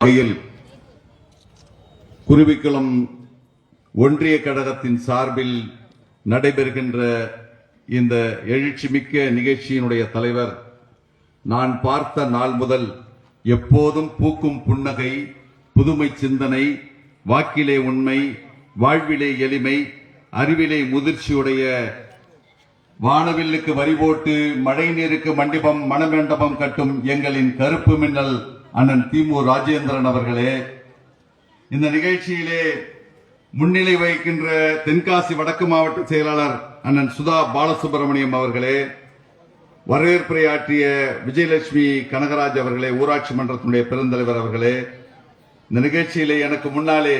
வகையில் குருவிக்குளம் ஒன்றிய கழகத்தின் சார்பில் நடைபெறுகின்ற இந்த எழுச்சிமிக்க நிகழ்ச்சியினுடைய தலைவர் நான் பார்த்த நாள் முதல் எப்போதும் பூக்கும் புன்னகை புதுமை சிந்தனை வாக்கிலே உண்மை வாழ்விலே எளிமை அறிவிலே முதிர்ச்சியுடைய வானவில்லுக்கு வரி போட்டு மழை நீருக்கு மண்டிபம் மணமண்டபம் கட்டும் எங்களின் கருப்பு மின்னல் அண்ணன் திமு ராஜேந்திரன் அவர்களே இந்த நிகழ்ச்சியிலே முன்னிலை வகிக்கின்ற தென்காசி வடக்கு மாவட்ட செயலாளர் அண்ணன் சுதா பாலசுப்ரமணியம் அவர்களே வரவேற்புரை ஆற்றிய விஜயலட்சுமி கனகராஜ் அவர்களே ஊராட்சி மன்றத்தினுடைய பெருந்தலைவர் அவர்களே இந்த நிகழ்ச்சியிலே எனக்கு முன்னாலே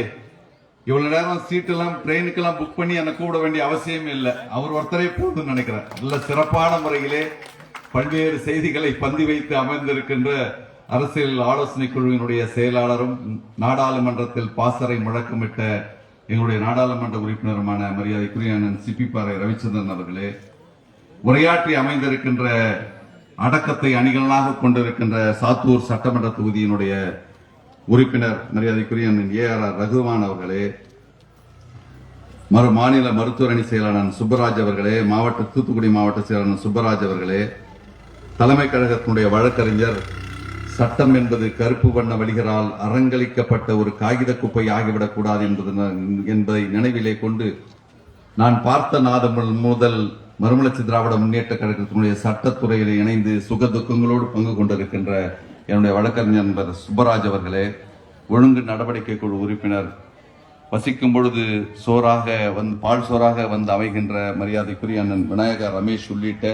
இவ்வளவு நேரம் சீட்டெல்லாம் ட்ரெயினுக்கெல்லாம் புக் பண்ணி எனக்கு கூப்பிட வேண்டிய அவசியம் இல்லை. அவர் ஒருத்தரே போதும்னு நினைக்கிறேன். நல்ல சிறப்பான முறையிலே பல்வேறு செய்திகளை பந்தி வைத்து அமர்ந்திருக்கின்ற அரசியல் ஆலோசனை குழுவினுடைய செயலாளரும் நாடாளுமன்றத்தில் பாசறை முழக்கமிட்ட எங்களுடைய நாடாளுமன்ற உறுப்பினருமான மரியாதைக்குரிய அண்ணன் சிப்பிப்பாறை ரவிச்சந்திரன் அவர்களே உரையாற்றி அமைந்திருக்கின்ற அடக்கத்தை அணிகலனாக கொண்டிருக்கின்ற சாத்தூர் சட்டமன்ற தொகுதியினுடைய உறுப்பினர் மரியாதைக்குரிய அண்ணன் ஏ ஆர் ஆர் ரகுவான் அவர்களே மறு மாநில மருத்துவரணி அணி செயலாளர் சுப்பராஜ் அவர்களே மாவட்ட தூத்துக்குடி மாவட்ட செயலாளர் சுப்பராஜ் அவர்களே தலைமை கழகத்தினுடைய வழக்கறிஞர் சட்டம் என்பது கருப்பு வண்ண வழிகளால் அரங்கலிக்கப்பட்ட ஒரு காகித குப்பை ஆகிவிடக் கூடாது என்பது என்பதை நினைவிலே கொண்டு நான் பார்த்த நாதம் முதல் மறுமலர்ச்சி திராவிட முன்னேற்ற கழகத்தினுடைய சட்டத்துறையில் இணைந்து சுக துக்கங்களோடு பங்கு கொண்டிருக்கின்ற என்னுடைய வழக்கறிஞர் நண்பர் சுப்பராஜ் அவர்களே ஒழுங்கு நடவடிக்கை குழு உறுப்பினர் வசிக்கும் பொழுது சோறாக வந்து பால் சோறாக வந்து அமைகின்ற மரியாதைக்குரிய அண்ணன் விநாயகர் ரமேஷ் உள்ளிட்ட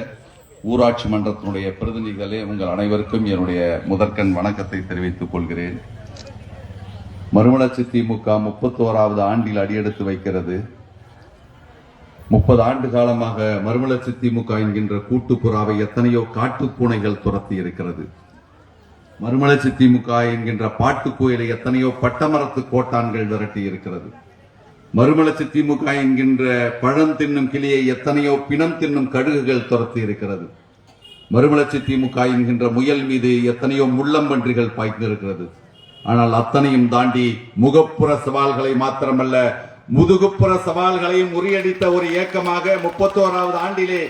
ஊராட்சி மன்றத்தினுடைய பிரதிநிதிகளே உங்கள் அனைவருக்கும் என்னுடைய முதற்கண் வணக்கத்தை தெரிவித்துக் கொள்கிறேன். மறுமலர்ச்சி திமுக முப்பத்தோராவது ஆண்டில் அடியெடுத்து வைக்கிறது. முப்பது ஆண்டு காலமாக மறுமலர்ச்சி திமுக என்கின்ற கூட்டுப்புறாவை எத்தனையோ காட்டுப்பூனைகள் துரத்தி இருக்கிறது. மறுமலர்ச்சி திமுக என்கின்ற பாட்டு கோயிலை எத்தனையோ பட்டமரத்து கோட்டான்கள் விரட்டி இருக்கிறது. மறுமலர்ச்சி திமுக என்கின்ற பழம் தின்னும் கிளியை எத்தனையோ பிணம் தின்னும் கடுகுகள் துரத்தி இருக்கிறது. மறுமலர்ச்சி திமுக என்கின்ற முயல் மீது எத்தனையோ முள்ளம்பன்றிகள் பாய்ந்திருக்கிறது. ஆனால் அத்தனையும் தாண்டி முகப்புற சவால்களை மாத்திரமல்ல முதுகுப்புற சவால்களையும் முறியடித்த ஒரு இயக்கமாக முப்பத்தோராவது ஆண்டிலே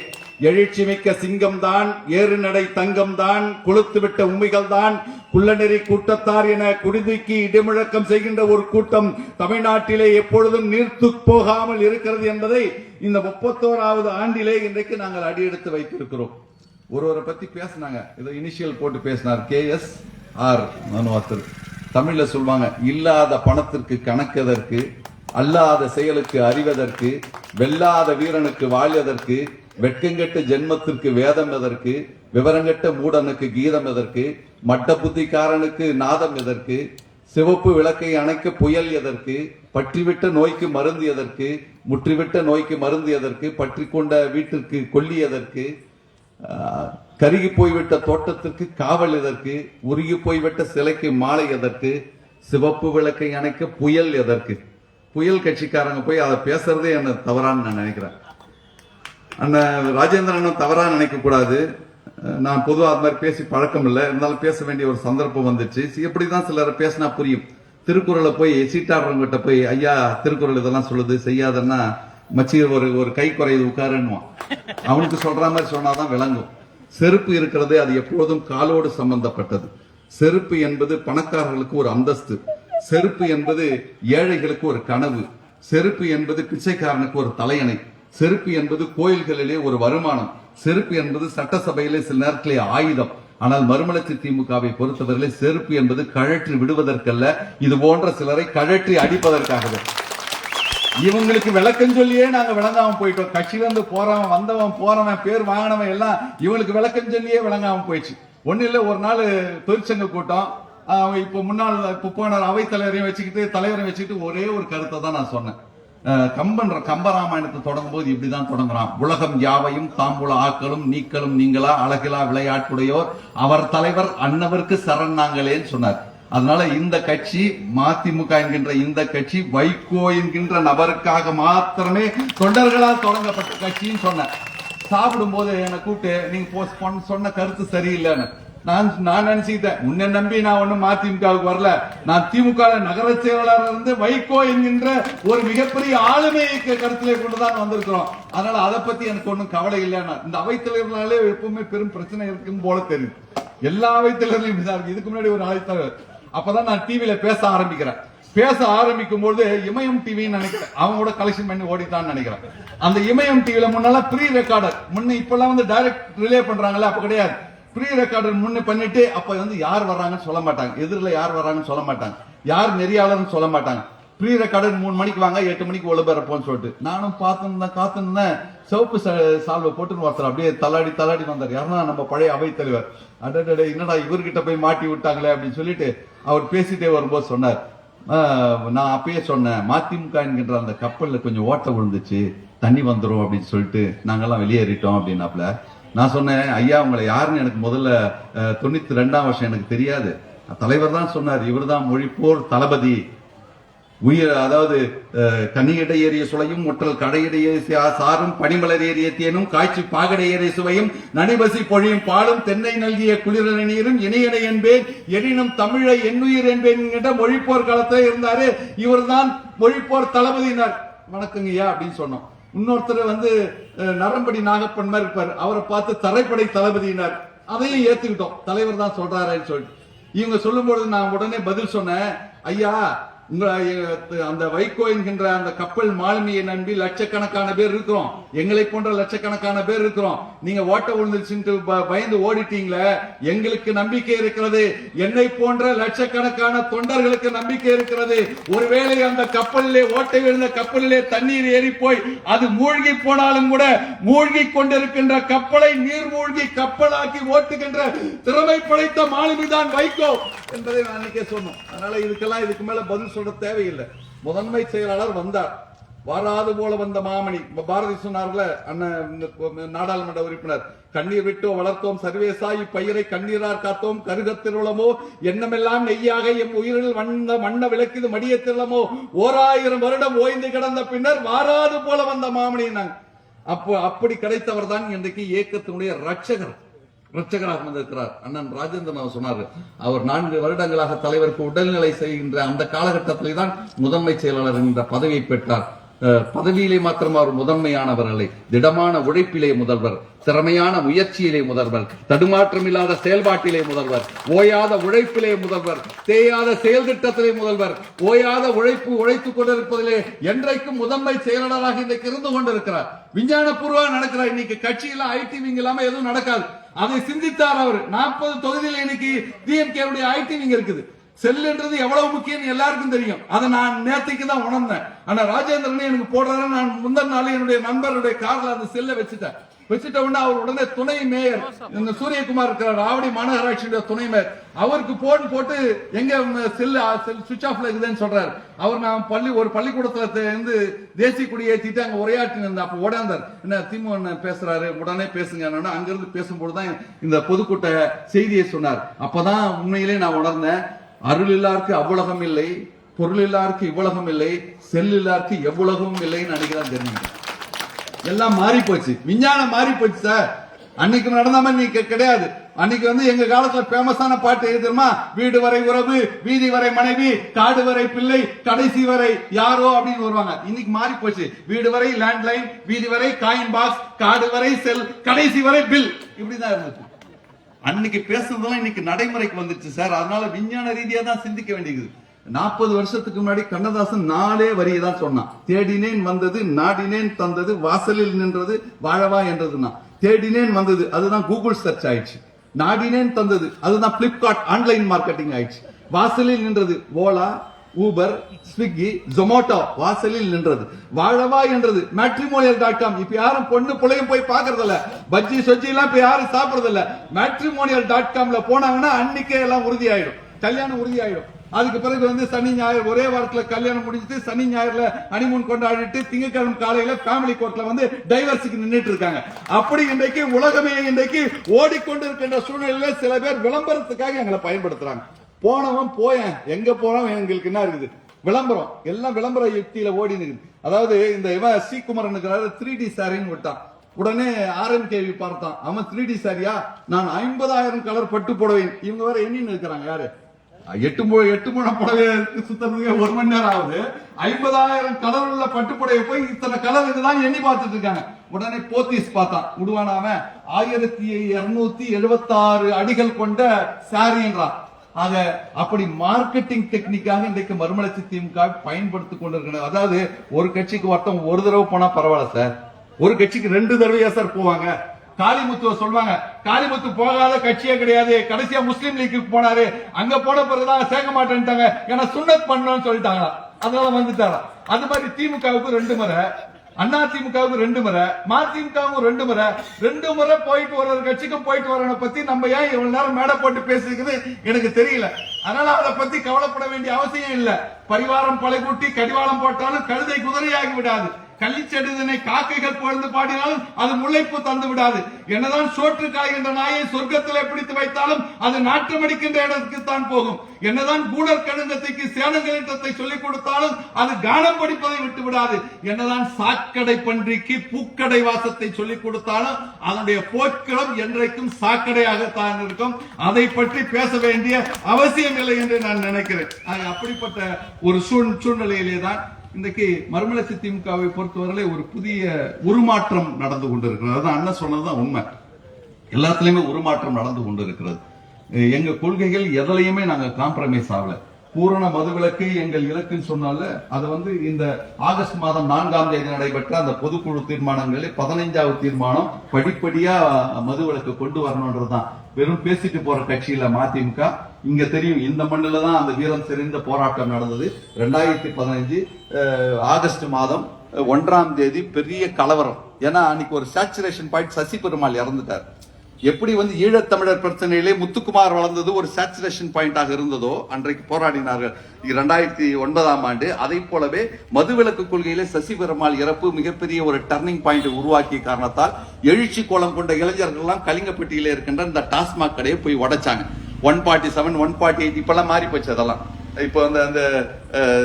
எழுச்சிமிக்க சிங்கம் தான் ஏறு தங்கம் தான் கொளுத்துவிட்ட உண்மைகள் தான் குள்ளநெறி கூட்டத்தார் என குடிதூக்கி இடிமுழக்கம் செய்கின்ற ஒரு கூட்டம் தமிழ்நாட்டிலே எப்பொழுதும் நீர்த்து போகாமல் இருக்கிறது என்பதை இந்த முப்பத்தோராவது ஆண்டிலே இன்றைக்கு நாங்கள் அடியெடுத்து வைத்திருக்கிறோம். ஒருவரை பத்தி பேசினாங்க. ஏதோ இனிஷியல் போட்டு பேசினார். K S R Manohar. தமிழில் சொல்லுவாங்க இல்லாத பணத்திற்கு கணக்கதற்கு அல்லாத செயலுக்கு அறிவதற்கு வெல்லாத வீரனுக்கு வாழ்வதற்கு வெட்கங்கெட்ட ஜென்மத்திற்கு வேதம் எதற்கு விவரங்கெட்ட மூடனுக்கு கீதம் எதற்கு மட்ட புத்திக்காரனுக்கு நாதம் எதற்கு சிவப்பு விளக்கை அணைக்க புயல் எதற்கு பற்றிவிட்ட நோய்க்கு மருந்து எதற்கு முற்றிவிட்ட நோய்க்கு மருந்து எதற்கு பற்றி கொண்ட வீட்டிற்கு கொல்லி எதற்கு கருகி போய்விட்ட தோட்டத்திற்கு காவல் எதற்கு உருகி போய்விட்ட சிலைக்கு மாலை எதற்கு சிவப்பு விளக்கை அணைக்க புயல் எதற்கு? புயல் கட்சிக்காரங்க போய் அதை பேசுறதே என்ன தவறான்னு நான் நினைக்கிறேன். அண்ணன் ராஜேந்திரனும் தவறாக நினைக்கக்கூடாது நான் பொதுவாக அது மாதிரி பேசி பழக்கம் இல்லை. இருந்தாலும் பேச வேண்டிய ஒரு சந்தர்ப்பம் வந்துச்சு. எப்படிதான் சிலர் பேசினா புரியும். திருக்குறளை போய் சீட்டாடுறவங்ககிட்ட போய் ஐயா திருக்குறள் இதெல்லாம் சொல்லுது செய்யாதன்னா மச்சி ஒரு ஒரு கை குறையுது உட்காருன்னுவான். அவனுக்கு சொல்ற மாதிரி சொன்னாதான் விளங்கும். செருப்பு இருக்கிறது அது எப்பொழுதும் காலோடு சம்பந்தப்பட்டது. செருப்பு என்பது பணக்காரர்களுக்கு ஒரு அந்தஸ்து. செருப்பு என்பது ஏழைகளுக்கு ஒரு கனவு. செருப்பு என்பது பிச்சைக்காரனுக்கு ஒரு தலையணை. செருப்பு என்பது கோயில்களிலே ஒரு வருமானம். செருப்பு என்பது சட்டசபையிலே சில நேரத்திலே ஆயுதம். ஆனால் மறுமலர்ச்சி திமுகவை பொறுத்தவரையிலே செருப்பு என்பது கழற்றி விடுவதற்கல்ல இது போன்ற சிலரை கழற்றி அடிப்பதற்காகவே. இவங்களுக்கு விளக்கம் சொல்லியே நாங்க விளங்காம போயிட்டோம். கட்சியில இருந்து போறவன் வந்தவன் போறவன் பேர் வாங்கினவன் எல்லாம் இவங்களுக்கு விளக்கம் சொல்லியே விளங்காம போயிடுச்சு. ஒன்னும் இல்லை ஒரு நாள் தொழிற்சங்க கூட்டம். இப்போ இப்ப முன்னாள் இப்ப போன தலைவரையும் வச்சுக்கிட்டு தலைவரையும் வச்சுக்கிட்டு ஒரே ஒரு கருத்தை தான் நான் சொன்னேன். கம்பன் கம்பராமாயணத்தை தொடங்கும் போது இப்படிதான் தொடங்குறான். உலகம் யாவையும் தாம்பூல ஆக்களும் நீக்களும் நீங்களா அழகிலா விளையாட்டுடையோர். அவர் தலைவர் அன்னவருக்கு சரண் நாங்களேன்னு சொன்னார். அதனால இந்த கட்சி மதிமுக என்கின்ற இந்த கட்சி வைகோ என்கின்ற நபருக்காக மாத்திரமே தொண்டர்களால் தொடங்கப்பட்ட கட்சின்னு சொன்னேன். சாப்பிடும் போது என்னை கூப்பிட்டு நீங்க போ- சொன்ன- சொன்ன கருத்து சரியில்லைன்னு. நான் நான் நினைச்சுக்கிட்டேன். உன்னை நம்பி நான் ஒண்ணும் மதிமுகவுக்கு வரல. நான் திமுக நகர செயலாளர் இருந்து வைகோ என்கின்ற ஒரு மிகப்பெரிய ஆளுமையை க- கருத்திலே கொண்டுதான் வந்திருக்கிறோம். அதனால அதை பத்தி எனக்கு ஒண்ணும் கவலை இல்லைன்னா இந்த அவைத்தலைவர்களாலே எப்பவுமே பெரும் பிரச்சனை இருக்கும் போல தெரியும் எல்லா அவைத்தலைவர்களையும் இதுக்கு முன்னாடி ஒரு அவைத்தலைவர் அப்பதான் நான் டிவியில பேச ஆரம்பிக்கிறேன். பேச ஆரம்பிக்கும் போது இமயம் டிவின்னு நினைக்கிறேன். அவங்களோட கலெக்ஷன் பண்ணி ஓடிட்டான்னு நினைக்கிறேன். அந்த இமயம் டிவியில முன்னெல்லாம் ப்ரீ ரெக்கார்டர் முன்ன இப்பெல்லாம் வந்து டைரக்ட் ரிலே பண்றாங்களே அப்ப கிடையாது. ப்ரீ ரெக்கார்டர் முன்ன பண்ணிட்டு அப்ப வந்து யார் வர்றாங்கன்னு சொல்ல மாட்டாங்க. எதிரில் யார் வர்றாங்கன்னு சொல்ல மாட்டாங்க. யார் நெறியாளர்னு சொல்ல மாட்டாங்க. ப்ரீ கடன் மூணு மணிக்கு வாங்க எட்டு மணிக்கு ஒளிபரப்போம்னு சொல்லிட்டு. நானும் பார்த்துருந்தேன் காத்துருந்தேன். சிவப்பு சால்வை போட்டுன்னு ஒருத்தர் அப்படியே தலாடி தலாடி வந்தார். யாருன்னா நம்ம பழைய அவைத்தலைவர் அடடே என்னடா இவர்கிட்ட போய் மாட்டி விட்டாங்களே அப்படின்னு சொல்லிட்டு அவர் பேசிட்டே வரும்போது சொன்னார். நான் அப்பயே சொன்னேன் மதிமுக என்கின்ற அந்த கப்பலில் கொஞ்சம் ஓட்ட விழுந்துச்சு தண்ணி வந்துடும் அப்படின்னு சொல்லிட்டு நாங்கெல்லாம் வெளியேறிட்டோம் அப்படின்னாப்ல நான் சொன்னேன் ஐயா உங்களை யாருன்னு எனக்கு முதல்ல தொண்ணூற்றி தொண்ணூத்தி ரெண்டாம் வருஷம் எனக்கு தெரியாது. தலைவர் தான் சொன்னார் இவர்தான் மொழிப்போர் தளபதி. உயிர் அதாவது அஹ், ஏறிய சுளையும் முற்றல் கடையிட ஏறிய சாரும் பனிமலர் ஏறிய தேனும் காய்ச்சி பாகடை ஏறிய சுவையும் நனிபசி பொழியும் பாலும் தென்னை நல்கிய குளிரல நீரும் இணையனை என்பேன் எனினும் தமிழை எண்ணுயிர் என்பேன் என்கின்ற மொழிப்போர் காலத்தில் இருந்தாரு. இவர்தான் மொழிப்போர் தளபதியினர். வணக்கங்கய்யா அப்படின்னு சொன்னோம். இன்னொருத்தர் வந்து நரம்படி நாகப்பன் மாதிரி இருப்பார். அவரை பார்த்து தரைப்படை தளபதியினர். அதையும் ஏத்துக்கிட்டோம். தலைவர் தான் சொல்றாருன்னு சொல்லிட்டு. இவங்க சொல்லும்பொழுது நான் உடனே பதில் சொன்னேன். ஐயா அந்த வைகோ என்கின்ற அந்த கப்பல் மாலுமியை நம்பி லட்சக்கணக்கான பேர் இருக்கிறோம். எங்களை போன்ற லட்சக்கணக்கான பேர் இருக்கிறோம். நீங்க ஓட்ட விழுந்துச்சுன்ட்டு பயந்து ஓடிட்டீங்களே எங்களுக்கு நம்பிக்கை இருக்கிறது. என்னை போன்ற லட்சக்கணக்கான தொண்டர்களுக்கு நம்பிக்கை இருக்கிறது. ஒருவேளை அந்த கப்பலிலே ஓட்டை விழுந்த கப்பலிலே தண்ணீர் ஏறி போய் அது மூழ்கி போனாலும் கூட மூழ்கி கொண்டிருக்கின்ற கப்பலை நீர் மூழ்கி கப்பலாக்கி ஓட்டுகின்ற திறமை படைத்த மாலுமிதான் வைகோ என்பதை நான் அன்னைக்கே சொன்னோம். அதனால இதுக்கெல்லாம் இதுக்கு மேல பதில் சொல்ற தேவையில்லை. முதன்மை செயலாளர் வந்தார். வராது போல வந்த மாமணி. பாரதி சொன்னார்ல அண்ணன் நாடாளுமன்ற உறுப்பினர் கண்ணீர் விட்டோ வளர்த்தோம் சர்வேசாய் பயிரை கண்ணீரார் காத்தோம் கருகத்திருளமோ எண்ணமெல்லாம் நெய்யாக எம் உயிரில் வண்ண வண்ண விளக்கிது மடிய திருளமோ ஓராயிரம் வருடம் ஓய்ந்து கிடந்த பின்னர் வாராது போல வந்த மாமணி நாங்க அப்போ அப்படி கிடைத்தவர் தான் இன்றைக்கு இயக்கத்தினுடைய ரட்சகர். இரட்சகராக வந்திருக்கிறார். அண்ணன் ராஜேந்திரன் அவர் சொன்னார் அவர் நான்கு வருடங்களாக தலைவருக்கு உடல்நிலை செய்கின்ற அந்த காலகட்டத்திலே தான் முதன்மை செயலாளர் என்ற பதவியை பெற்றார். பதவியிலே மாத்திரம் அவர் முதன்மையானவர் அல்ல திடமான உழைப்பிலே முதல்வர் திறமையான முயற்சியிலே முதல்வர் தடுமாற்றமில்லாத செயல்பாட்டிலே முதல்வர் ஓயாத உழைப்பிலே முதல்வர் தேயாத செயல் திட்டத்திலே முதல்வர் ஓயாத உழைப்பு உழைத்துக் கொண்டிருப்பதிலே என்றைக்கும் முதன்மை செயலாளராக இன்றைக்கு இருந்து கொண்டிருக்கிறார். விஞ்ஞானபூர்வமாக நடக்கிறார். இன்னைக்கு கட்சியில ஐடி விங் இல்லாம எதுவும் நடக்காது. அதை சிந்தித்தார் அவர். நாற்பது தொகுதியில் இன்னைக்கு டிஎம்கேவுடைய ஐடிவிங் இருக்குது. செல்லுன்றது எவ்வளவு முக்கியம் எல்லாருக்கும் தெரியும். அதை நான் நேத்துக்கு தான் உணர்ந்தேன். ஆனா ராஜேந்திரன் எனக்கு போடுறாரு நான் முந்தன் நாள் என்னுடைய நண்பருடைய கார்ல அந்த செல்லை வச்சுட்டேன். வச்சுட்ட உடனே அவர் உடனே துணை மேயர் இந்த சூரியகுமார் இருக்கிறார் ஆவடி மாநகராட்சியுடைய துணை மேயர். அவருக்கு போன் போட்டு எங்க செல் சுவிச் ஆஃப்ல இருக்குதுன்னு சொல்றாரு. அவர் நான் பள்ளி ஒரு பள்ளிக்கூடத்துல இருந்து தேசிய கொடி ஏத்திட்டு அங்க உரையாற்றி அப்ப ஓடாந்தார். என்ன திமுக பேசுறாரு உடனே பேசுங்க அங்க இருந்து பேசும்போது தான் இந்த பொதுக்கூட்ட செய்தியை சொன்னார். அப்பதான் உண்மையிலே நான் உணர்ந்தேன் அருள் இல்லாருக்கு அவ்வுலகம் இல்லை பொருள் இல்லாருக்கு இவ்வுலகம் இல்லை செல் இல்லாருக்கு எவ்வுலகமும் இல்லைன்னு நினைக்கிறேன் தெரிஞ்சுக்கிட்டேன். எல்லாம் மாறி போச்சு. விஞ்ஞானம் மாறி போச்சு சார் அன்னைக்கு நடந்த மாதிரி நீங்க கிடையாது. அன்னைக்கு வந்து எங்க காலத்துல ஃபேமஸான பாட்டு எது தெரியுமா? வீடு வரை உறவு வீதி வரை மனைவி காடு வரை பிள்ளை கடைசி வரை யாரோ அப்படின்னு வருவாங்க. இன்னைக்கு மாறி போச்சு. வீடு வரை லேண்ட்லைன் வீதி வரை காயின் பாக்ஸ் காடு வரை செல் கடைசி வரை பில் இப்படிதான் இருந்துச்சு. அன்னைக்கு பேசுறதெல்லாம் இன்னைக்கு நடைமுறைக்கு வந்துருச்சு சார் அதனால விஞ்ஞான ரீதியா தான் சிந்திக்க வேண்டியது. நாற்பது வருஷத்துக்கு முன்னாடி கண்ணதாசன் நாலே வரியை தான் சொன்னான். தேடினேன் வந்தது நாடினேன் தந்தது வாசலில் நின்றது வாழவா என்றதுன்னா. தேடினேன் வந்தது அதுதான் கூகுள் சர்ச் ஆயிடுச்சு. நாடினேன் தந்தது அதுதான் பிளிப்கார்ட் ஆன்லைன் மார்க்கெட்டிங் ஆயிடுச்சு. வாசலில் நின்றது ஓலா ஊபர் ஸ்விக்கி ஜொமோட்டோ வாசலில் நின்றது. வாழவா என்றது மேட்ரிமோனியல் டாட் காம் இப்ப யாரும் பொண்ணு பிள்ளையும் போய் பாக்குறது இல்ல பஜ்ஜி சொஜ்ஜி எல்லாம் இப்ப யாரும் சாப்பிடுறது இல்ல மேட்ரிமோனியல் டாட் காம்ல போனாங்கன்னா அன்னைக்கே எல்லாம் உறுதியாயிடும். கல்யாணம் உறுதி ஆயிடும் அதுக்கு பிறகு வந்து சனி ஞாயிறு ஒரே வாரத்துல கல்யாணம் முடிஞ்சிட்டு சனி ஞாயிறுல அனிமூன் கொண்டாடிட்டு திங்கட்கிழமை காலையில ஃபேமிலி கோர்ட்ல வந்து டைவர்ஸுக்கு நின்றுட்டு இருக்காங்க. அப்படி இன்றைக்கு உலகமே இன்றைக்கு ஓடிக்கொண்டிருக்கின்ற சூழ்நிலையில சில பேர் விளம்பரத்துக்காக எங்களை பயன்படுத்துறாங்க. போனவன் போயேன். எங்க போறோம் எங்களுக்கு என்ன இருக்குது? விளம்பரம். எல்லாம் விளம்பர யுக்தியில ஓடி நிற்குது அதாவது இந்த இவன் சி குமரன் த்ரீ டி சாரின்னு விட்டான் உடனே ஆர்என்கேவி பார்த்தான். அவன் த்ரீ டி சாரியா நான் ஐம்பதாயிரம் கலர் பட்டு போடுவேன். இவங்க வேற எண்ணின்னு இருக்கிறாங்க யாரு? எட்டு மு எட்டு முழ புடவை சுத்தறதுக்கு ஒரு மணி நேரம் ஆகுது. ஐம்பதாயிரம் கலர் உள்ள பட்டுப்புடைய போய் இத்தனை கலர் இதுதான் எண்ணி பார்த்துட்டு இருக்காங்க உடனே போத்தீஸ் பார்த்தான் விடுவான ஆயிரத்தி இருநூத்தி எழுபத்தாறு அடிகள் கொண்ட சாரின்றான் ஆக அப்படி மார்க்கெட்டிங் டெக்னிக்காக இன்றைக்கு மறுமலர்ச்சி திமுக பயன்படுத்திக் கொண்டிருக்கிறது அதாவது ஒரு கட்சிக்கு ஒருத்தன் ஒரு தடவை போனா பரவாயில்ல சார் ஒரு கட்சிக்கு ரெண்டு தடவையா சார் போவாங்க. காளிமுத்து சொல்லுவாங்க காளிமுத்து போகாத கட்சியே கிடையாது. கடைசியா முஸ்லீம் லீக்கு போனாரு. அங்க போன பிறகுதான் சேர்க்க மாட்டேன்ட்டாங்க. ஏன்னா சுண்ணத் பண்ணணும்னு சொல்லிட்டாங்களா. அதனால வந்துட்டாரா. அது மாதிரி திமுகவுக்கு ரெண்டு முறை அண்ணா திமுகவுக்கு ரெண்டு முறை மதிமுகவும் ரெண்டு முறை. ரெண்டு முறை போயிட்டு வர ஒரு கட்சிக்கும் போயிட்டு வரவனை பத்தி நம்ம ஏன் இவ்வளவு நேரம் மேடை போட்டு பேசிருக்குது? எனக்கு தெரியல. அதனால அதை பத்தி கவலைப்பட வேண்டிய அவசியம் இல்ல. பரிவாரம் பழைய கூட்டி கடிவாளம் போட்டாலும் கழுதை குதிரையாகி விடாது. கள்ளிச்செடுதனை காக்கைகள் புகழ்ந்து பாடினாலும் அது முல்லைப்பு தந்து விடாது. என்னதான் சோற்று காய்கின்ற நாயை சொர்க்கத்திலே பிடித்து வைத்தாலும் அது நாற்றமடிக்கின்ற இடத்துக்கு தான் போகும். என்னதான் கூடர் கழுந்தத்தைக்கு சேனங்களிட்டத்தை சொல்லிக் கொடுத்தாலும் அது கானம் படிப்பதை விட்டு விடாது. என்னதான் சாக்கடை பன்றிக்கு பூக்கடை வாசத்தை சொல்லிக் கொடுத்தாலும் அதனுடைய போக்கிடம் என்றைக்கும் சாக்கடையாகத்தான் இருக்கும். அதை பற்றி பேச வேண்டிய அவசியம் இல்லை என்று நான் நினைக்கிறேன். அப்படிப்பட்ட ஒரு சூழ் சூழ்நிலையிலே தான் இன்றைக்கு மறுமலர்ச்சி திமுகவை பொறுத்தவரையிலே ஒரு புதிய உருமாற்றம் நடந்து கொண்டிருக்கிறது. அண்ணன் சொன்னதுதான் உண்மை. எல்லாத்துலயுமே உருமாற்றம் நடந்து கொண்டிருக்கிறது. எங்க கொள்கைகள் எதுலையுமே நாங்க காம்ப்ரமைஸ் ஆகல. பூரண மதுவிலக்கு எங்கள் இலக்குன்னு சொன்னால அதை வந்து இந்த ஆகஸ்ட் மாதம் நான்காம் தேதி நடைபெற்ற அந்த பொதுக்குழு தீர்மானங்களில் பதினைஞ்சாவது தீர்மானம் படிப்படியா மதுவிலக்கு கொண்டு வரணும்ன்றதுதான். வெறும் பேசிட்டு போற கட்சியில மதிமுக இங்க தெரியும் இந்த மண்ணில் தான் அந்த வீரம் தெரிந்த போராட்டம் நடந்தது. ரெண்டாயிரத்தி பதினஞ்சு ஆகஸ்ட் மாதம் ஒன்றாம் தேதி பெரிய கலவரம். ஏன்னா அன்னைக்கு ஒரு சேச்சுரேஷன் பாயிண்ட் சசி பெருமாள் இறந்துட்டார். எப்படி வந்து ஈழத்தமிழர் பிரச்சனையிலே முத்துக்குமார் வளர்ந்தது ஒரு சேச்சுரேஷன் பாயிண்டாக இருந்ததோ அன்றைக்கு போராடினார்கள். இரண்டாயிரத்தி ஒன்பதாம் ஆண்டு. அதை போலவே மதுவிலக்கு கொள்கையிலே சசி பெருமாள் இறப்பு மிகப்பெரிய ஒரு டர்னிங் பாயிண்ட் உருவாக்கிய காரணத்தால் எழுச்சி கோலம் கொண்ட இளைஞர்கள்லாம் கலிங்கப்பட்டியிலே இருக்கின்ற இந்த டாஸ்மாக் கடையை போய் உடைச்சாங்க. One forty seven one forty eight இப்பெல்லாம் மாறி போச்சு அதெல்லாம். இப்போ அந்த அந்த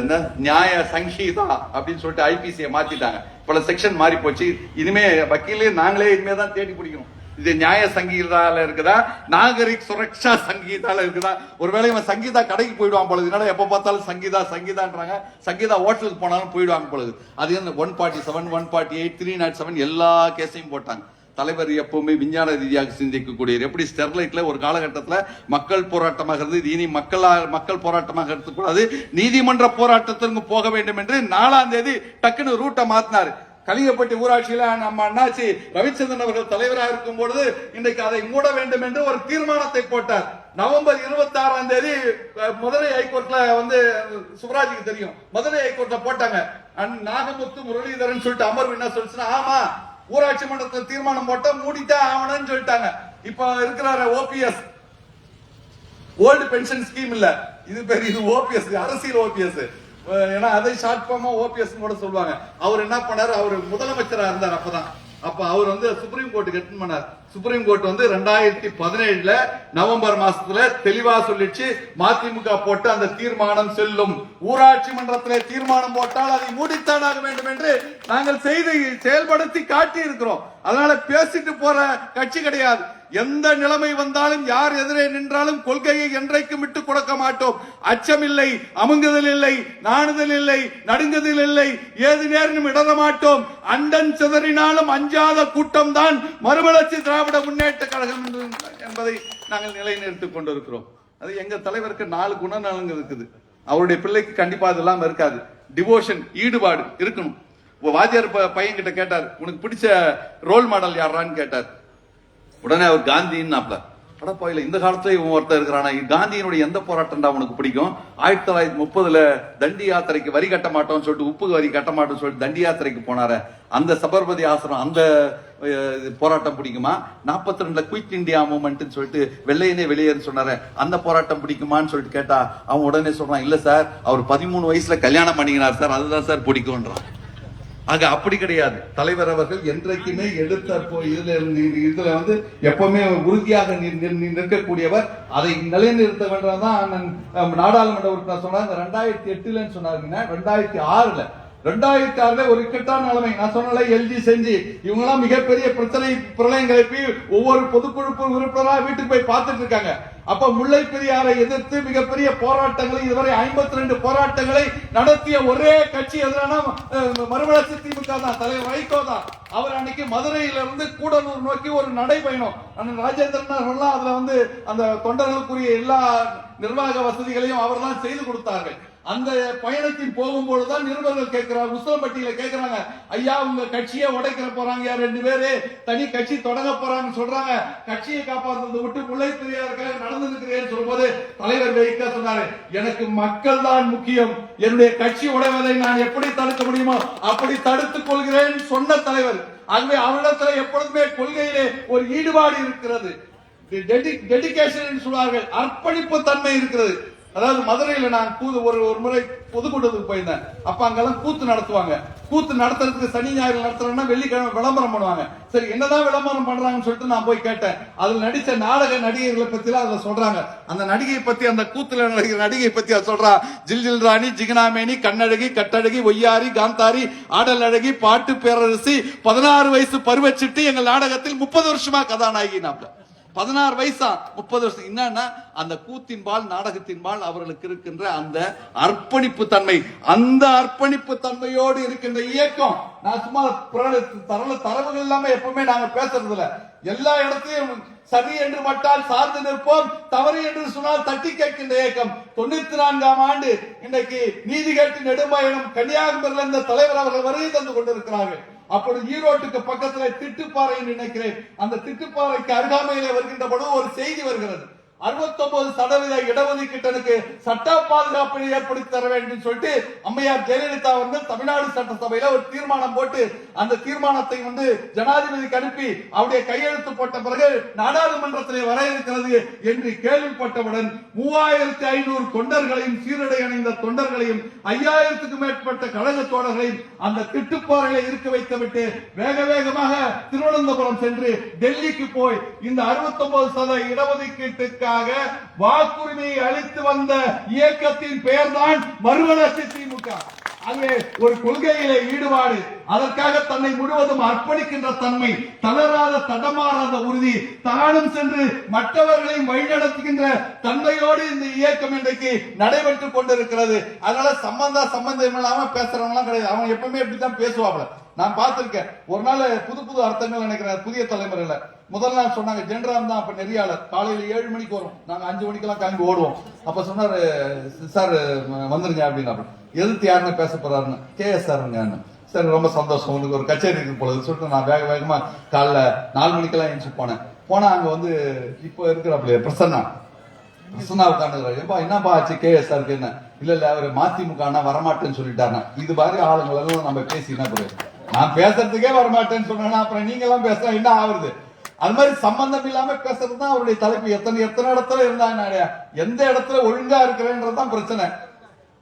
என்ன நியாய சங்கீதா அப்படின்னு சொல்லிட்டு ஐபிசியை மாத்திட்டாங்க. பல செக்ஷன் மாறி போச்சு. இனிமே வக்கீலே நாங்களே இனிமே தான் தேடி பிடிக்கணும். இது நியாய சங்கீதால இருக்குதா? நாகரிக் சுரக்ஷா சங்கீதால இருக்குதா? ஒருவேளை இவன் சங்கீதா கடைக்கு போயிடுவான் பொழுது இதனால எப்ப பார்த்தாலும் சங்கீதா சங்கீதான்றாங்க. சங்கீதா ஹோட்டலுக்கு போனாலும் போயிடுவாங்க பொழுது அது என்ன one forty seven one forty eight three nought seven எல்லா கேஸையும் போட்டாங்க. தலைவர் எப்பவுமே விஞ்ஞான ரீதியாக சிந்திக்கக்கூடியவர். எப்படி ஸ்டெர்லைட்ல ஒரு காலகட்டத்தில் மக்கள் போராட்டமாக இருந்து இனி மக்களா மக்கள் போராட்டமாக எடுத்துக்கூடாது நீதிமன்ற போராட்டத்திற்கு போக வேண்டும் என்று நாலாம் தேதி டக்குன்னு ரூட்டை மாத்தினாரு. கலிங்கப்பட்டி ஊராட்சியில நம்ம அண்ணாச்சி ரவிச்சந்திரன் அவர்கள் தலைவராக இருக்கும் பொழுது இன்றைக்கு அதை மூட வேண்டும் என்று ஒரு தீர்மானத்தை போட்டார். நவம்பர் இருபத்தி ஆறாம் தேதி மதுரை ஹைகோர்ட்ல வந்து சுவராஜுக்கு தெரியும். மதுரை ஹைகோர்ட்ல போட்டாங்க. அண்ட் நாகமுத்து முரளிதரன் சொல்லிட்டு அமர்வு என்ன சொல்லுச்சுன்னா ஆமா ஊராட்சி மன்றத்தில் தீர்மானம் போட்டா மூடித்தான் ஆகணும்னு சொல்லிட்டாங்க. இப்ப இருக்கிறார ஓபிஎஸ் ஓல்டு பென்ஷன் ஸ்கீம் இல்ல. இது பேர் இது ஓபிஎஸ் அரசியல் ஓபிஎஸ் ஏன்னா அதை ஷார்ட் ஃபார்மா ஓபிஎஸ் கூட சொல்லுவாங்க. அவர் என்ன பண்ணாரு? அவர் முதலமைச்சரா இருந்தார் அப்பதான். அப்ப அவர் வந்து சுப்ரீம் கோர்ட்டுக்கு எட்டு பண்ணார். சுப்ரீம் கோர்ட் வந்து ரெண்டாயிரத்தி பதினேழுல நவம்பர் மாசத்துல தெளிவா சொல்லிச்சு மதிமுக போட்டு அந்த தீர்மானம் செல்லும். ஊராட்சி மன்றத்தில் தீர்மானம் போட்டால் அதை மூடித்தான் ஆக வேண்டும் என்று நாங்கள் செய்து செயல்படுத்தி காட்டி இருக்கிறோம் அதனால பேசிட்டு போற கட்சி கிடையாது. எந்த நிலைமை வந்தாலும் யார் எதிரே நின்றாலும் கொள்கையை என்றைக்கும் விட்டு கொடுக்க மாட்டோம். அச்சமில்லை அமுங்குதல் இல்லை நாணுதல் இல்லை நடுங்குதல் இல்லை ஏது நேரம் இடர மாட்டோம். அண்டன் சிதறினாலும் அஞ்சாத கூட்டம் தான் மறுமலர்ச்சி திராவிட முன்னேற்ற கழகம் என்பதை நாங்கள் நிலைநிறுத்திக் கொண்டிருக்கிறோம். அது எங்க தலைவருக்கு நாலு குணநலங்கள் இருக்குது. அவருடைய பிள்ளைக்கு கண்டிப்பா அதெல்லாம் இருக்காது. டிவோஷன் ஈடுபாடு இருக்கணும். வாத்தியார் ப- பையன் கிட்ட கேட்டார் உனக்கு பிடிச்ச ரோல் மாடல் யாரான்னு கேட்டார். உடனே அவர் காந்தின்னாப்ல அடப்பாயில இந்த காலத்துல இவன் ஒருத்தர் இருக்கிறானா? காந்தியினுடைய எந்த போராட்டம்டா உனக்கு பிடிக்கும்? ஆயிரத்தி தொள்ளாயிரத்தி முப்பதுல தண்டி யாத்திரைக்கு வரி கட்ட மாட்டோம்னு சொல்லிட்டு உப்பு வரி கட்ட மாட்டோம்னு சொல்லிட்டு தண்டி யாத்திரைக்கு போனாரு. அந்த சபர்மதி ஆசிரம் அந்த போராட்டம் பிடிக்குமா? நாற்பத்தி ரெண்டுல குயிக் இந்தியா மூமெண்ட்னு சொல்லிட்டு வெள்ளையனே வெளியேறு சொன்னாரு. அந்த போராட்டம் பிடிக்குமான்னு சொல்லிட்டு கேட்டா அவன் உடனே சொல்றான் இல்ல சார் அவர் பதிமூணு வயசுல கல்யாணம் பண்ணிக்கிறார் சார் அதுதான் சார் பிடிக்கும்ன்றான். ஆக அப்படி கிடையாது. தலைவர் அவர்கள் என்றைக்குமே எடுத்த போய் இதுல இதுல வந்து எப்பவுமே உறுதியாக நிற்கக்கூடியவர். அதை நிலைநிறுத்த வேண்டாம் தான் நாடாளுமன்ற உறுப்பினர் சொன்னாங்க ரெண்டாயிரத்தி எட்டுலன்னு சொன்னாருங்கன்னா ரெண்டாயிரத்தி ஆறுல. ரெண்டாயிரத்தி ஆறுல ஒரு இக்கட்டான நிலைமை. நான் சொன்னல எல்ஜி செஞ்சு. இவங்க எல்லாம் மிகப்பெரிய பிரச்சனை பிரளயம் கிளப்பி ஒவ்வொரு பொதுக்குழு உறுப்பினரா வீட்டுக்கு போய் பார்த்துட்டு இருக்காங்க. அப்ப முல்லை பெரியாரை எதிர்த்து மிகப்பெரிய போராட்டங்களை இதுவரை ஐம்பத்தி ரெண்டு போராட்டங்களை நடத்திய ஒரே கட்சி எதிரான மறுமலர்ச்சி திமுக தான் தலைவர் வைகோ தான். அவர் அன்னைக்கு மதுரையிலிருந்து கூடலூர் நோக்கி ஒரு நடைபயணம். அந்த ராஜேந்திரன் அவர்கள்லாம் அதுல வந்து அந்த தொண்டர்களுக்குரிய எல்லா நிர்வாக வசதிகளையும் அவர்தான் செய்து கொடுத்தார்கள். அந்த பயணத்தின் போகும்போதுதான் நிருபர்கள் கேட்கிறார் உசிலம்பட்டியில கேட்கிறாங்க ஐயா உங்க கட்சியை உடைக்கிற போறாங்க யார் ரெண்டு பேரு. தனி கட்சி தொடங்க போறாங்கன்னு சொல்றாங்க. கட்சியை காப்பாற்றுறது விட்டு முல்லை பெரியாருக்காக நடந்து இருக்கிறேன்னு சொல்லும்போது தலைவர் வைக்க சொன்னாரு எனக்கு மக்கள் தான் முக்கியம். என்னுடைய கட்சி உடைவதை நான் எப்படி தடுக்க முடியுமோ அப்படி தடுத்துக் கொள்கிறேன் சொன்ன தலைவர். ஆகவே அவரிடத்துல எப்பொழுதுமே கொள்கையிலே ஒரு ஈடுபாடு இருக்கிறது. டெடிகேஷன் சொல்வார்கள் அர்ப்பணிப்பு தன்மை இருக்கிறது. அதாவது மதுரையில நான் கூது ஒரு ஒரு முறை பொதுக்கூட்டத்துக்கு போயிருந்தேன். அப்ப அங்கெல்லாம் கூத்து நடத்துவாங்க. கூத்து நடத்துறதுக்கு சனி ஞாயிறு நடத்துறோம்னா வெள்ளிக்கிழமை விளம்பரம் பண்ணுவாங்க. சரி என்னதான் விளம்பரம் பண்றாங்கன்னு சொல்லிட்டு நான் போய் கேட்டேன். அதுல நடிச்ச நாடக நடிகைகளை பத்தி அதுல சொல்றாங்க. அந்த நடிகை பத்தி அந்த கூத்துல நடிகை நடிகை பத்தி அது சொல்றா. ஜில் ஜில் ராணி ஜிகனாமேனி கண்ணழகி கட்டழகி ஒய்யாரி காந்தாரி ஆடல் அழகி பாட்டு பேரரசி பதினாறு வயசு பருவச்சிட்டு எங்கள் நாடகத்தில் முப்பது வருஷமா கதாநாயகி நாப்ல பதினாறு வயசா முப்பது வருஷம். என்னன்னா அந்த கூத்தின்பால் நாடகத்தின்பால் அவர்களுக்கு இருக்கின்ற அந்த அர்ப்பணிப்பு தன்மை. அந்த அர்ப்பணிப்பு தன்மையோடு இருக்கின்ற இயக்கம். நான் சும்மா தரல தரவுகள் இல்லாம எப்பவுமே நாங்க பேசுறது இல்ல எல்லா இடத்தையும் சரி என்று பட்டால் சார்ந்து நிற்போம் தவறு என்று சொன்னால் தட்டி கேட்கின்ற இயக்கம். தொண்ணூத்தி நான்காம் ஆண்டு இன்றைக்கு நீதி கேட்டு நெடும்பாயனம் கன்னியாகுமரியில் இந்த தலைவர் அவர்கள் வருகை தந்து கொண்டிருக்கிறார்கள். அப்பொழுது ஈரோட்டுக்கு பக்கத்துல திட்டுப்பாறை நினைக்கிறேன். அந்த திட்டுப்பாறைக்கு அருகாமையிலே வருகின்ற ஒரு செய்தி வருகிறது. 69 சதவீத இடஒதுக்கீட்டனுக்கு சட்ட பாதுகாப்பை ஏற்படுத்தி தர வேண்டும் சொல்லிட்டு அம்மையார் ஜெயலலிதா அவர்கள் தமிழ்நாடு சட்டசபையில ஒரு தீர்மானம் போட்டு அந்த தீர்மானத்தை வந்து ஜனாதிபதிக்கு அனுப்பி அவருடைய கையெழுத்து போட்ட பிறகு நாடாளுமன்றத்திலே வர இருக்கிறது என்று கேள்விப்பட்டவுடன் மூவாயிரத்தி ஐநூறு தொண்டர்களையும் சீரடை அடைந்த தொண்டர்களையும் ஐயாயிரத்துக்கும் மேற்பட்ட கழக தோழர்களையும் அந்த திட்டுப்பாறைகளை இருக்க வைத்துவிட்டு வேக வேகமாக திருவனந்தபுரம் சென்று டெல்லிக்கு போய் இந்த 69 சத இடஒதுக்கீட்டுக்காக வாக்குரிமையை அளித்து வந்த இயக்கத்தின் பெயர்தான் மறுவளர்ச்சி திமுக. அங்கே ஒரு கொள்கையிலே ஈடுபாடு அதற்காக தன்னை முழுவதும் அர்ப்பணிக்கின்ற தன்மை தளராத தடமாறாத உறுதி தானும் சென்று மற்றவர்களையும் வழிநடத்துகின்ற தன்மையோடு இந்த இயக்கம் இன்றைக்கு நடைபெற்றுக் கொண்டிருக்கிறது. அதனால சம்பந்தா சம்பந்தம் இல்லாம பேசுறவங்க கிடையாது. அவன் எப்பவுமே இப்படித்தான் பேசுவாப்ல நான் பார்த்திருக்கேன். ஒரு நாள் புது புது அர்த்தங்கள் நினைக்கிறேன். புதிய தலைமுறையில. முதல் நாள் சொன்னாங்க ஜென்ராம் தான். அப்ப நெறியாளர். காலையில ஏழு மணிக்கு வரும். நாங்க அஞ்சு மணிக்கெல்லாம் கிளம்பி ஓடுவோம். அப்ப சொன்னாரு சார் வந்துருங்க அப்படின்னு எதிர்த்து யாருன்னு பேச போறாருன்னு. கே. எஸ். சாருங்க சரி ரொம்ப சந்தோஷம். உனக்கு ஒரு கச்சேரி இருக்கு போல. சொல்லிட்டு நான் வேக வேகமா காலைல நாலு மணிக்கெல்லாம் எழுந்துச்சு போனேன். போனா அங்க வந்து இப்போ இருக்கிற பிரசன்னா. பிரசன்னா உட்காந்துக்கிறாரு ஏப்பா என்னப்பா ஆச்சு? கே. எஸ். சாருக்கு என்ன? இல்ல இல்ல அவர் மதிமுக அண்ணா வரமாட்டேன்னு சொல்லிட்டாருன்னா இது மாதிரி ஆளுங்களெல்லாம் நம்ம பேசி என்ன போறது? நான் பேசுறதுக்கே வரமாட்டேன்னு சொன்னேன்னா அப்புறம் நீங்க எல்லாம் பேச என்ன ஆகுறது? அது மாதிரி சம்பந்தம் இல்லாம பேசுறது தான் அவருடைய தலைப்பு. எத்தனை எத்தனை இடத்துல இருந்தாங்க எந்த இடத்துல ஒழுங்கா இருக்கிறேன்றதுதான் பிரச்சனை.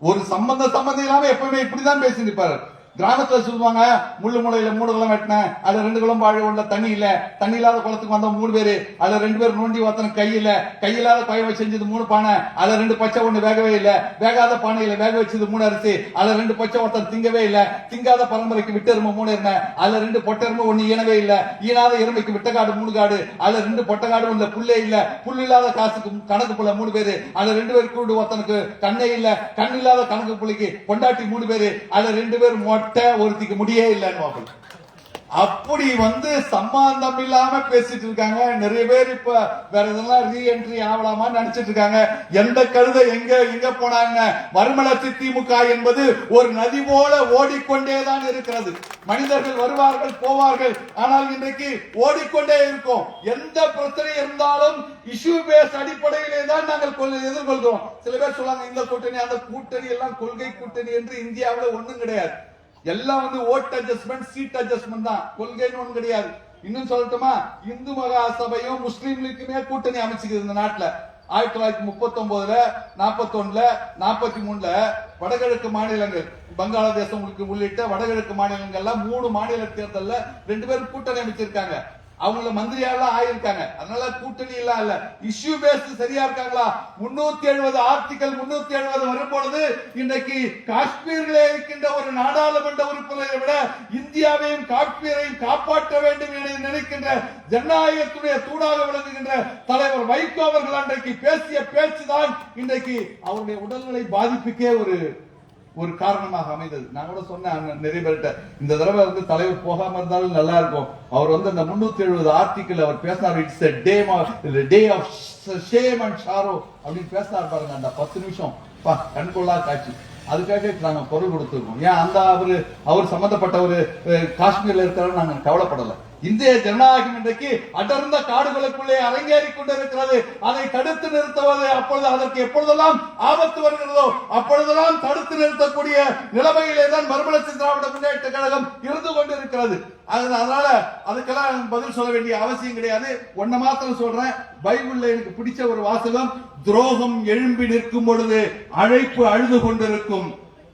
ஒரு சம்பந்த சம்பந்தம் இல்லாம எப்பவுமே இப்படிதான் பேசி நிற்பாரு கிராமத்துல சொல்லுவாங்க முள்ளு முளையில மூணு குளம் வெட்டினேன் அதுல ரெண்டு குளம் வாழ உள்ள தண்ணி இல்ல. தண்ணி இல்லாத குளத்துக்கு வந்த மூணு பேரு. அதுல ரெண்டு பேர் நோண்டி ஒருத்தன கை இல்ல. கை இல்லாத குழவை செஞ்சது மூணு பானை. அதுல ரெண்டு பச்சை ஒண்ணு வேகவே இல்ல. வேகாத பானையில வேக வச்சது மூணு அரிசி. அதுல ரெண்டு பச்சை ஒருத்தன் திங்கவே இல்ல. திங்காத பரம்பரைக்கு விட்ட எருமை மூணு எருமை. அதுல ரெண்டு பொட்டை எருமை ஒண்ணு ஈனவே இல்ல. ஈனாத எருமைக்கு விட்ட காடு மூணு காடு. அதுல ரெண்டு பொட்டை காடு உள்ள புல்லே இல்ல. புல் இல்லாத காசுக்கு கணக்கு புள்ள மூணு பேரு. அதுல ரெண்டு பேர் கூடு ஒருத்தனுக்கு கண்ணே இல்ல. கண் இல்லாத கணக்கு புள்ளிக்கு பொண்டாட்டி மூணு பேரு. அதுல ரெண்டு பேர் மொட்டை ஒருத்திக்கு முடியே இல்லைன்னு அப்படி வந்து சம்பந்தம் இல்லாம பேசிட்டு இருக்காங்க. நிறைய பேர் இப்ப வேற இதெல்லாம் ரீஎன்ட்ரி ஆகலாமான்னு நினைச்சிட்டு இருக்காங்க. எந்த கழுத எங்க எங்க போனாங்க மறுமலர்ச்சி திமுக என்பது ஒரு நதி போல ஓடிக்கொண்டேதான் இருக்கிறது. மனிதர்கள் வருவார்கள் போவார்கள். ஆனால் இன்றைக்கு ஓடிக்கொண்டே இருக்கும். எந்த பிரச்சனை இருந்தாலும் இஷ்யூ பேஸ் அடிப்படையிலே தான் நாங்கள் கொள்- எதிர்கொள்கிறோம். சில பேர் சொல்லுவாங்க இந்த கூட்டணி அந்த கூட்டணி எல்லாம் கொள்கை கூட்டணி என்று இந்தியாவில் ஒன்றும் கிடையாது. எல்லாம் வந்து ஓட் அட்ஜஸ்ட்மெண்ட் சீட் அட்ஜஸ்ட்மெண்ட் தான். கொள்கைன்னு ஒண்ணு கிடையாது. இன்னும் சொல்லட்டுமா? இந்து மகா சபையும் முஸ்லீம் லீக்குமே கூட்டணி அமைச்சுக்குது இந்த நாட்டுல. ஆயிரத்தி தொள்ளாயிரத்தி முப்பத்தி ஒன்பதுல நாற்பத்தி ஒண்ணுல நாற்பத்தி மூணுல வடகிழக்கு மாநிலங்கள் பங்களாதேசம் உள்ளிட்ட வடகிழக்கு மாநிலங்கள்ல மூணு மாநில தேர்தலில் ரெண்டு பேரும் கூட்டணி அமைச்சிருக்காங்க. அவங்கள மந்திரியாலாம் ஆயிருக்காங்க. அதனால கூட்டணி எல்லாம் இல்ல. இஷ்யூ பேஸ்ட் சரியா இருக்காங்களா? முன்னூத்தி எழுபது ஆர்டிகல் முன்னூத்தி எழுபது வரும்பொழுது இன்றைக்கு காஷ்மீரில் இருக்கின்ற ஒரு நாடாளுமன்ற உறுப்பினரை விட இந்தியாவையும் காஷ்மீரையும் காப்பாற்ற வேண்டும் என நினைக்கின்ற ஜனநாயகத்துடைய தூணாக விளங்குகின்ற தலைவர் வைகோ அவர்கள் அன்றைக்கு பேசிய பேச்சுதான் இன்றைக்கு அவருடைய உடல்நிலை பாதிப்புக்கே ஒரு ஒரு காரணமாக அமைந்தது. நான் கூட சொன்னேன் நிறைய பேர்கிட்ட இந்த தடவை வந்து தலைவர் போகாம இருந்தாலும் நல்லா இருக்கும். அவர் வந்து அந்த முன்னூத்தி எழுபது ஆர்டிக்கல் அவர் பேசினார் it's day day of shame and sorrow அப்படின்னு பேசினார் பாருங்க அந்த பத்து நிமிஷம். பா கண்கொள்ளா காட்சி. அதுக்காக நாங்க பொருள் கொடுத்துருக்கோம். ஏன் அந்த அவரு அவர் சம்பந்தப்பட்டவர் காஷ்மீர்ல இருக்கிறவர் நாங்க கவலைப்படலை. இந்திய ஜனநாயகம் இன்றைக்கு அடர்ந்த காடுகளுக்குள்ளே அரங்கேறி கொண்டிருக்கிறது. அதை தடுத்து நிறுத்துவது அப்பொழுது அதற்கு எப்பொழுதெல்லாம் ஆபத்து வருகிறதோ அப்பொழுதெல்லாம் தடுத்து நிறுத்தக்கூடிய நிலைமையிலே தான் மறுமலர்ச்சி திராவிட முன்னேற்ற கழகம் இருந்து கொண்டிருக்கிறது. அதனால அதுக்கெல்லாம் பதில் சொல்ல வேண்டிய அவசியம் கிடையாது. ஒன்ன மாத்திரம் சொல்றேன். பைபிள்ல எனக்கு பிடிச்ச ஒரு வாசகம் துரோகம் எழும்பி நிற்கும் பொழுது அழைப்பு அழுது கொண்டிருக்கும்.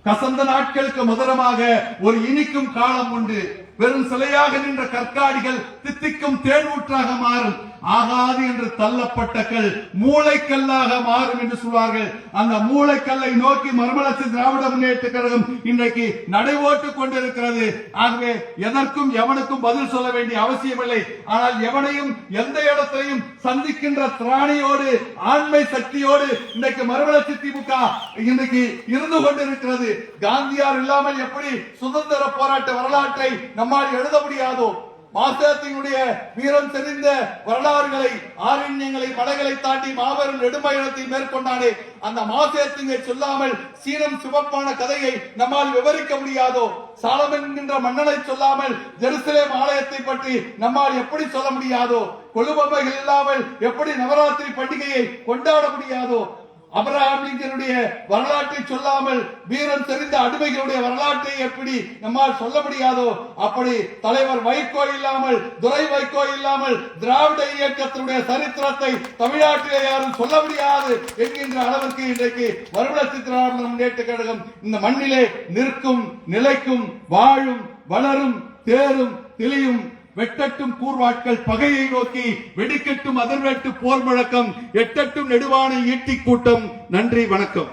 கசந்த நாட்களுக்கு மதுரமாக ஒரு இனிக்கும் காலம் உண்டு. வெறும் சிலையாக நின்ற கற்காடிகள் தித்திக்கும் தேனூற்றாக மாறும். ஆகாது என்று தள்ளப்பட்ட கல் மூளைக்கல்லாக மாறும் என்று சொல்வார்கள். அந்த மூளைக்கல்லை நோக்கி மறுமலர்ச்சி திராவிட முன்னேற்ற கழகம் இன்றைக்கு நடைபோட்டுக் கொண்டிருக்கிறது. ஆகவே எதற்கும் எவனுக்கும் பதில் சொல்ல வேண்டிய அவசியமில்லை. ஆனால் எவனையும் எந்த இடத்தையும் சந்திக்கின்ற திராணியோடு ஆண்மை சக்தியோடு இன்றைக்கு மறுமலர்ச்சி திமுக இன்றைக்கு இருந்து கொண்டிருக்கிறது. காந்தியார் இல்லாமல் எப்படி சுதந்திர போராட்ட வரலாற்றை நம்மால் எழுத முடியாதோ? மாசத்தினுடைய வீரம் தெரிந்த வரலாறுகளை ஆரண்யங்களை மலைகளை தாண்டி மாபெரும் நெடுமயணத்தை மேற்கொண்டானே அந்த மாசேத்திங்கை சொல்லாமல் சீனம் சிவப்பான கதையை நம்மால் விவரிக்க முடியாதோ சாலமன் என்கின்ற மன்னனை சொல்லாமல் ஜெருசலேம் ஆலயத்தை பற்றி நம்மால் எப்படி சொல்ல முடியாதோ கொழுபமைகள் இல்லாமல் எப்படி நவராத்திரி பண்டிகையை கொண்டாட முடியாதோ அபிரகாம் லிங்கனுடைய வரலாற்றை சொல்லாமல் வீரம் தெரிந்த அடிமைகளுடைய வரலாற்றை எப்படி நம்மால் சொல்ல முடியாதோ அப்படி தலைவர் வைகோ இல்லாமல் துரை வைகோ இல்லாமல் திராவிட இயக்கத்தினுடைய சரித்திரத்தை தமிழ்நாட்டிலே யாரும் சொல்ல முடியாது என்கின்ற அளவிற்கு இன்றைக்கு வருட சித்திராமன் முன்னேற்ற கழகம் இந்த மண்ணிலே நிற்கும் நிலைக்கும் வாழும் வளரும் தேரும் தெளியும் வெட்டட்டும் கூர்வாட்கள் பகையை நோக்கி வெடிக்கட்டும் அதிர்வெட்டு போர் முழக்கம் எட்டட்டும் நெடுவானை ஈட்டிக் கூட்டம். நன்றி வணக்கம்.